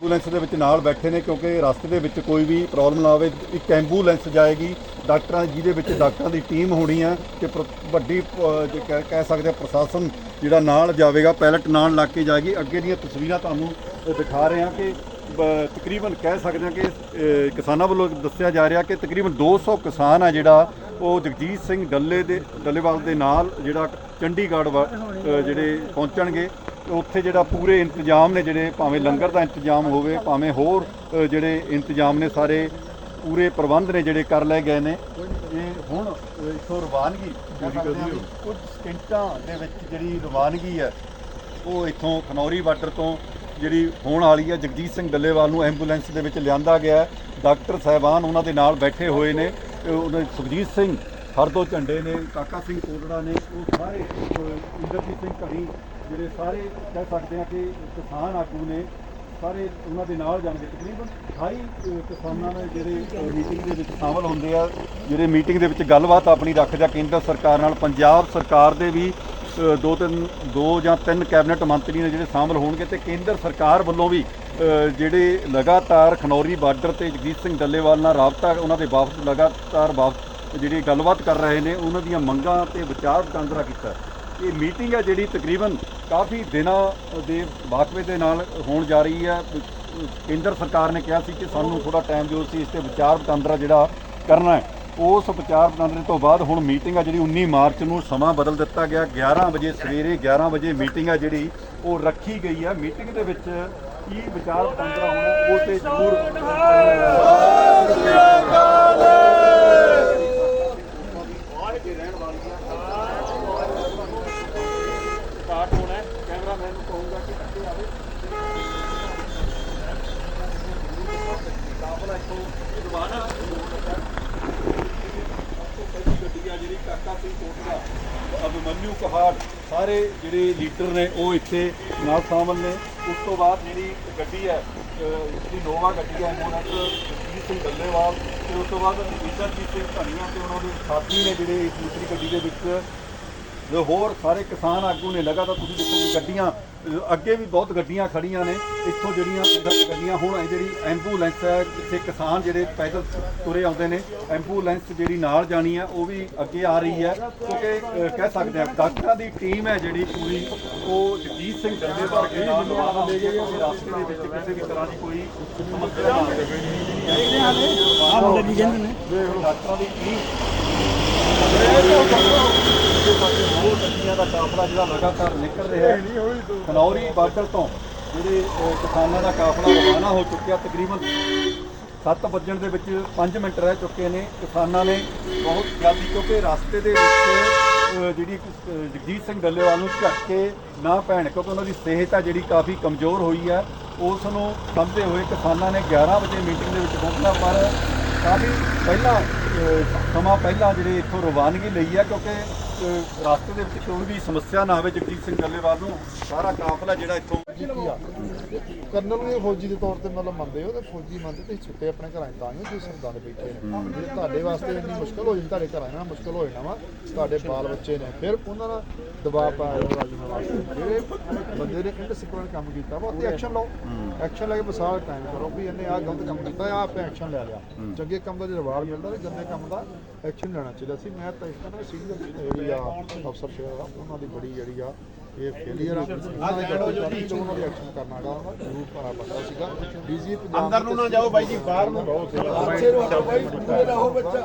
Ambulance ਦੇ ਵਿੱਚ ਨਾਲ ਬੈਠੇ ਨੇ ਕਿਉਂਕਿ ਰਸਤੇ ਦੇ ਵਿੱਚ ਕੋਈ ਵੀ ਪ੍ਰੋਬਲਮ ਨਾ ਆਵੇ। ਇੱਕ ਐਂਬੂਲੈਂਸ ਜਾਏਗੀ। ਡਾਕਟਰਾਂ ਜਿਹਦੇ ਵਿੱਚ ਡਾਕਟਰਾਂ ਦੀ ਟੀਮ ਹੋਣੀ ਹੈ ਤੇ ਪ੍ਰ- ਵੱਡੀ ਕਹਿ ਸਕਦੇ ਹਾਂ ਪ੍ਰਸ਼ਾਸਨ ਜਿਹੜਾ ਨਾਲ ਜਾਵੇਗਾ ਪਾਇਲਟ ਨਾਲ ਲੱਗ ਕੇ ਜਾਏਗੀ। ਅੱਗੇ ਦੀਆਂ ਤਸਵੀਰਾਂ ਤੁਹਾਨੂੰ ਦਿਖਾ ਰਹੇ ਹਾਂ ਕਿ ਤਕਰੀਬਨ ਕਹਿ ਸਕਦੇ ਹਾਂ ਕਿ ਕਿਸਾਨਾਂ ਵੱਲੋਂ ਦੱਸਿਆ ਜਾ ਰਿਹਾ ਕਿ ਤਕਰੀਬਨ 200 ਕਿਸਾਨ ਆ ਜਿਹੜਾ, ਉਹ ਜਗਜੀਤ ਸਿੰਘ ਡੱਲੇ ਦੇ ਡੱਲੇਵਾਲ ਦੇ ਨਾਲ ਜਿਹੜਾ ਚੰਡੀਗੜ੍ਹ ਵਾ- ਜਿਹੜੇ ਪਹੁੰਚਣਗੇ। ਉੱਥੇ ਜਿਹੜਾ ਪੂਰੇ ਇੰਤਜ਼ਾਮ ਨੇ ਜਿਹੜੇ ਭਾਵੇਂ ਲੰਗਰ ਦਾ ਇੰਤਜ਼ਾਮ ਹੋਵੇ ਭਾਵੇਂ ਹੋਰ ਜਿਹੜੇ ਇੰਤਜ਼ਾਮ ਨੇ ਸਾਰੇ ਪੂਰੇ ਪ੍ਰਬੰਧ ਨੇ ਜਿਹੜੇ ਕਰ ਲਏ ਗਏ ਨੇ ਇਹ ਹੁਣ ਇੱਥੋਂ ਰਵਾਨਗੀ ਹਾਂ ਕੁਝ ਸਕਿੰਟਾਂ ਦੇ ਵਿੱਚ ਜਿਹੜੀ ਰਵਾਨਗੀ ਹੈ ਉਹ ਇੱਥੋਂ ਖਨੌਰੀ ਬਾਰਡਰ ਤੋਂ ਜਿਹੜੀ ਹੋਣ ਵਾਲੀ ਹੈ ਜਗਜੀਤ ਸਿੰਘ ਡੱਲੇਵਾਲ ਨੂੰ ਐਂਬੂਲੈਂਸ ਦੇ ਵਿੱਚ ਲਿਆਂਦਾ ਗਿਆ। ਡਾਕਟਰ ਸਾਹਿਬਾਨ ਉਹਨਾਂ ਦੇ ਨਾਲ ਬੈਠੇ ਹੋਏ ਨੇ ਤੇ ਉਹਨਾਂ ਸੁਖਜੀਤ ਸਿੰਘ ਹਰਦੋ ਝੰਡੇ ਨੇ ਕਾਕਾ ਸਿੰਘ ਕੋਟੜਾ ਨੇ ਉਹ ਸਾਰੇ ਇੰਦਰਜੀਤ ਸਿੰਘ ਘੜੀ ਜਿਹੜੇ ਸਾਰੇ ਕਹਿ ਸਕਦੇ ਹਾਂ ਕਿ ਕਿਸਾਨ ਆਗੂ ਨੇ, ਸਾਰੇ ਉਹਨਾਂ ਦੇ ਨਾਲ ਜਾਣਗੇ। ਤਕਰੀਬਨ 28 ਕਿਸਾਨਾਂ ਨੇ ਜਿਹੜੇ ਮੀਟਿੰਗ ਦੇ ਵਿੱਚ ਸ਼ਾਮਲ ਹੁੰਦੇ ਆ, ਜਿਹੜੇ ਮੀਟਿੰਗ ਦੇ ਵਿੱਚ ਗੱਲਬਾਤ ਆਪਣੀ ਰੱਖਦੇ ਆ ਕੇਂਦਰ ਸਰਕਾਰ ਨਾਲ, ਪੰਜਾਬ ਸਰਕਾਰ ਦੇ ਵੀ ਦੋ ਤਿੰਨ, ਦੋ ਜਾਂ ਤਿੰਨ ਕੈਬਨਿਟ ਮੰਤਰੀ ਨੇ ਜਿਹੜੇ ਸ਼ਾਮਲ ਹੋਣਗੇ ਤੇ ਕੇਂਦਰ ਸਰਕਾਰ ਵੱਲੋਂ ਵੀ ਜਿਹੜੇ ਲਗਾਤਾਰ ਖਨੌਰੀ ਬਾਰਡਰ ਤੇ ਜਗਜੀਤ ਸਿੰਘ ਡੱਲੇਵਾਲ ਨਾਲ ਰਾਬਤਾ ਉਹਨਾਂ ਦੇ ਵਾਪਸ ਲਗਾਤਾਰ ਵਾਪਸ ਜਿਹੜੀ ਗੱਲਬਾਤ ਕਰ ਰਹੇ ਨੇ, ਉਹਨਾਂ ਦੀਆਂ ਮੰਗਾਂ ਤੇ ਵਿਚਾਰ ਵਟਾਂਦਰਾ ਕੀਤਾ। ਇਹ ਮੀਟਿੰਗ ਹੈ ਜਿਹੜੀ ਤਕਰੀਬਨ ਕਾਫੀ ਦਿਨਾਂ ਦੇ ਵਾਕਵੇ ਦੇ ਨਾਲ ਹੋਣ ਜਾ ਰਹੀ ਹੈ ਕੇਂਦਰ ਸਰਕਾਰ ਨੇ ਕਿਹਾ ਸੀ ਕਿ ਸਾਨੂੰ ਥੋੜਾ ਟਾਈਮ ਦਿਓ ਸੀ ਇਸ ਤੇ ਵਿਚਾਰ ਵਟਾਂਦਰਾ ਜਿਹੜਾ ਕਰਨਾ ਹੈ। ਉਸ ਵਿਚਾਰ ਵਟਾਂਦਰੇ ਤੋਂ ਬਾਅਦ ਹੁਣ ਮੀਟਿੰਗ ਆ ਜਿਹੜੀ 19 ਮਾਰਚ ਨੂੰ ਸਮਾਂ ਬਦਲ ਦਿੱਤਾ ਗਿਆ। 11 ਵਜੇ ਸਵੇਰੇ 11 ਵਜੇ ਮੀਟਿੰਗ ਆ ਜਿਹੜੀ ਉਹ ਰੱਖੀ ਗਈ ਹੈ ਮੀਟਿੰਗ ਦੇ ਵਿੱਚ ਕੀ ਵਿਚਾਰ ਵਟਾਂਦਰਾ ਹੋਣਾ, ਉਹ ਤੇ ਜ਼ਰੂਰ ਸਟਾਰਟ ਹੋਣਾ ਹੈ ਕੈਮਰਾਮੈਨ ਨੂੰ ਕਹੂੰਗਾ ਕਿ ਅੱਗੇ ਆਵੇ ਕਾਬਲਾ ਇੱਥੋਂ ਰਵਾਨਾ ਗੱਡੀ ਆ ਜਿਹੜੀ ਕਾਕਾ ਸਿੰਘ ਕੋਟੜਾ ਅਭਿਮਨਿਊ ਕਹਾੜ ਸਾਰੇ ਜਿਹੜੇ ਲੀਡਰ ਨੇ ਉਹ ਇੱਥੇ ਨਾਲ ਸ਼ਾਮਲ ਨੇ ਉਸ ਤੋਂ ਬਾਅਦ ਜਿਹੜੀ ਗੱਡੀ ਹੈ ਅਹ ਜਿਹੜੀ ਨੋਵਾ ਗੱਡੀ ਹੈ ਉਹਨਾਂ ਜਗਜੀਤ ਸਿੰਘ ਡੱਲੇਵਾਲ ਤੇ ਉਸ ਤੋਂ ਬਾਅਦ ਇੰਦਰਜੀਤ ਸਿੰਘ ਧਨੀਆ ਤੇ ਉਹਨਾਂ ਦੇ ਸਾਥੀ ਨੇ ਜਿਹੜੇ ਇਸ ਦੂਸਰੀ ਗੱਡੀ ਦੇ ਵਿੱਚ ਹੋਰ ਸਾਰੇ ਕਿਸਾਨ ਆਗੂ ਨੇ ਲਗਾਤਾਰ ਤੁਸੀਂ ਦੇਖੋ ਕਿ ਗੱਡੀਆਂ ਅੱਗੇ ਵੀ ਬਹੁਤ ਗੱਡੀਆਂ ਖੜੀਆਂ ਨੇ। ਇੱਥੋਂ ਜਿਹੜੀਆਂ ਗੱਡੀਆਂ ਹੁਣ ਇਹ ਜਿਹੜੀ ਐਂਬੂਲੈਂਸ ਹੈ ਇੱਥੇ ਕਿਸਾਨ ਜਿਹੜੇ ਪੈਦਲ ਤੁਰੇ ਆਉਂਦੇ ਨੇ ਐਂਬੂਲੈਂਸ ਜਿਹੜੀ ਨਾਲ ਜਾਣੀ ਹੈ ਉਹ ਵੀ ਅੱਗੇ ਆ ਰਹੀ ਹੈ। ਕਿਉਂਕਿ ਕਹਿ ਸਕਦੇ ਹਾਂ ਡਾਕਟਰਾਂ ਦੀ ਟੀਮ ਹੈ ਜਿਹੜੀ ਪੂਰੀ ਉਹ ਜਗਜੀਤ ਸਿੰਘ ਡੱਲੇ ਵਰਗੇ ਨਾਲ ਰਵਾਨਾ ਹੋ ਗਈ ਹੈ ਕਿ ਰਸਤੇ ਦੇ ਵਿੱਚ ਕਿਸੇ ਵੀ ਤਰ੍ਹਾਂ ਦੀ ਕੋਈ ਸਮੱਸਿਆ ਨਾ ਆਵੇ। ਆਹ ਮੁੰਡੇ ਜੀ ਕਹਿੰਦੇ ਨੇ। ਡਾਕਟਰਾਂ ਦੀ ਟੀਮ। ਹੋਰ ਦਾ ਕਾਫਲਾ ਜਿਹੜਾ ਲਗਾਤਾਰ ਨਿਕਲ ਰਿਹਾ ਹੈ ਖਨੌਰੀ ਬਾਰਡਰ ਤੋਂ ਜਿਹੜੇ ਕਿਸਾਨਾਂ ਦਾ ਕਾਫਲਾ ਰਵਾਨਾ ਹੋ ਚੁੱਕਿਆ ਤਕਰੀਬਨ 7 ਵੱਜਣ ਦੇ ਵਿੱਚ 5 ਮਿੰਟ ਰਹਿ ਚੁੱਕੇ ਨੇ। ਕਿਸਾਨਾਂ ਨੇ ਬਹੁਤ ਜਲਦੀ, ਕਿਉਂਕਿ ਰਸਤੇ ਦੇ ਵਿੱਚ ਜਿਹੜੀ ਜਗਜੀਤ ਸਿੰਘ ਡੱਲੇਵਾਲ ਨੂੰ ਝਟਕੇ ਨਾ ਪੈਣ, ਕਿਉਂਕਿ ਉਹਨਾਂ ਦੀ ਸਿਹਤ ਆ ਜਿਹੜੀ ਕਾਫੀ ਕਮਜ਼ੋਰ ਹੋਈ ਹੈ ਉਸ ਨੂੰ ਸਮਝਦੇ ਹੋਏ ਕਿਸਾਨਾਂ ਨੇ 11 ਵਜੇ ਮੀਟਿੰਗ ਦੇ ਵਿੱਚ ਪਹੁੰਚਣਾ, ਪਰ ਕਾਫੀ ਪਹਿਲਾਂ ਸਮਾਂ ਪਹਿਲਾਂ ਜਿਹੜੇ ਇੱਥੋਂ ਰਵਾਨਗੀ ਲਈ ਹੈ ਕਿਉਂਕਿ ਰਸਤੇ ਦੇ ਵਿੱਚ ਕੋਈ ਵੀ ਸਮੱਸਿਆ ਨਾ ਆਵੇ ਜਗਜੀਤ ਸਿੰਘ ਡੱਲੇਵਾਲ ਨੂੰ, ਸਾਰਾ ਕਾਫਲਾ ਜਿਹੜਾ ਇੱਥੋਂ ਕੀ ਆ। ਕਰਨਲ ਨੂੰ ਇਹ ਫੌਜੀ ਦੇ ਤੌਰ ਤੇ ਮਤਲਬ ਮੰਨਦੇ ਹੋ ਤੇ ਫੌਜੀ ਮੰਨਦੇ ਤੇ ਛੁੱਟੇ ਆਪਣੇ ਘਰਾਂ 'ਚ ਤਾਂ ਨਹੀਂ ਤੁਸੀਂ ਸਰਦਾਰ ਬੈਠੇ ਨੇ। ਜੇ ਤੁਹਾਡੇ ਵਾਸਤੇ ਇੰਨੀ ਮੁਸ਼ਕਲ ਹੋ ਜਾਂਦੀ ਤੁਹਾਡੇ ਘਰਾਂ 'ਚ ਨਾ ਮੁਸ਼ਕਲ ਹੋ ਜਾਣਾ ਵਾ ਤੁਹਾਡੇ ਬਾਲ ਬੱਚੇ ਨੇ। ਫਿਰ ਉਹਨਾਂ ਦਾ ਦਬਾਅ ਪਾਇਆ ਰਾਜੀਨਾਮਾ ਵਾਸਤੇ ਜਿਹੜੇ ਬੰਦੇ ਨੇ ਇਨਡਿਸਪਲਿਨ ਕੰਮ ਕੀਤਾ ਵਾ ਤੇ ਐਕਸ਼ਨ ਲਓ। ਐਕਸ਼ਨ ਲੈ ਕੇ ਬਸਾਰ ਟਾਈਮ ਕਰੋ ਵੀ ਇਹਨੇ ਆਹ ਗਲਤ ਕੰਮ ਕੀਤਾ ਆ ਆਪੇ ਐਕਸ਼ਨ ਲੈ ਲਿਆ। ਚੰਗੇ ਕੰਮ ਦਾ ਜੇ ਰਿਵਾਰਡ ਮਿਲਦਾ ਤੇ ਗੰਦੇ ਕੰਮ ਦਾ ਐਕਸ਼ਨ ਲੈਣਾ ਚਾਹੀਦਾ ਸੀ। ਮੈਂ ਤਾਂ ਇਸ ਤਰ੍ਹਾਂ ਸੀਨੀਅਰ ਜਿਹੜੀ ਆ ਅਫਸਰ ਸ਼ੇਰ ਆ ਉਹਨਾਂ ਦੀ ਬੜੀ ਜਿਹੜੀ ਆ ਇਹ ਫੇਲੀਅਰ ਆ। ਦੇ ਗਲਤੀ ਕਰਨੀ ਤੇ ਉਹਨਾਂ ਦੀ ਐਕਸ਼ਨ ਕਰਨਾ ਗਾ ਉਹਨਾਂ ਜ਼ਰੂਰ ਪਾਣਾ ਬੰਦਾ ਸੀਗਾ। ਡੀਜੀ ਪੰਜਾਬ ਅੰਦਰ ਨੂੰ ਨਾ ਜਾਓ ਬਾਈ ਜੀ ਬਾਹਰ ਨੂੰ। ਰਹੋ ਅੱਛੇ ਰਹੋ ਬਾਈ ਦੂਰੇ ਰਹੋ ਬੱਚਾ।